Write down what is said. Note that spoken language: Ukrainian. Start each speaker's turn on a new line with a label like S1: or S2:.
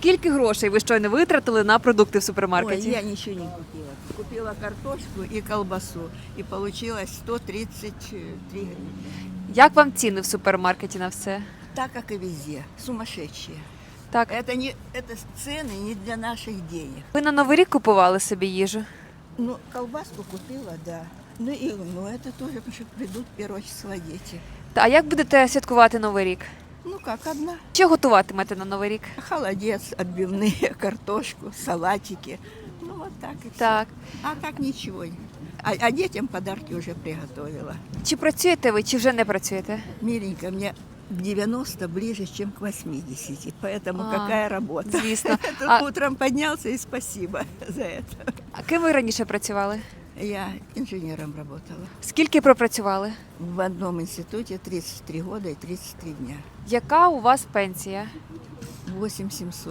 S1: Скільки грошей ви щойно витратили на продукти в
S2: Ой,
S1: супермаркеті?
S2: я ничего не купила. Купила картошку и колбасу. И получилось 133 гривны.
S1: Як вам ціни в супермаркеті на все?
S2: Так, как и везде. Сумасшедшие.
S1: Так,
S2: Это, не, это цены не для наших денег.
S1: ви на новий рік купували собі їжу?
S2: Ну, колбаску купила, да. Ну и ну, это тоже, потому что придут первого числа дети.
S1: Та а як будете святкувати новий рік?
S2: Ну как, одна.
S1: Що готуватимете на новий рік?
S2: Холодец, отбивные, картошку, салатики. Ну вот так и всё.
S1: Так.
S2: А так ничего. А, а детям подарки уже приготовила.
S1: Чи працюєте ви, чи вже не працюєте?
S2: Миленько, мне 90 ближе, чем к 80. Поэтому
S1: А,
S2: какая работа.
S1: Звісно.
S2: Тут
S1: А,
S2: утром поднялся и спасибо за это.
S1: а ким ви раніше працювали?
S2: Я инженером работала.
S1: Скільки пропрацювали?
S2: В одном институте 33 года и 33 дня.
S1: Яка у вас пенсія?
S2: 8700.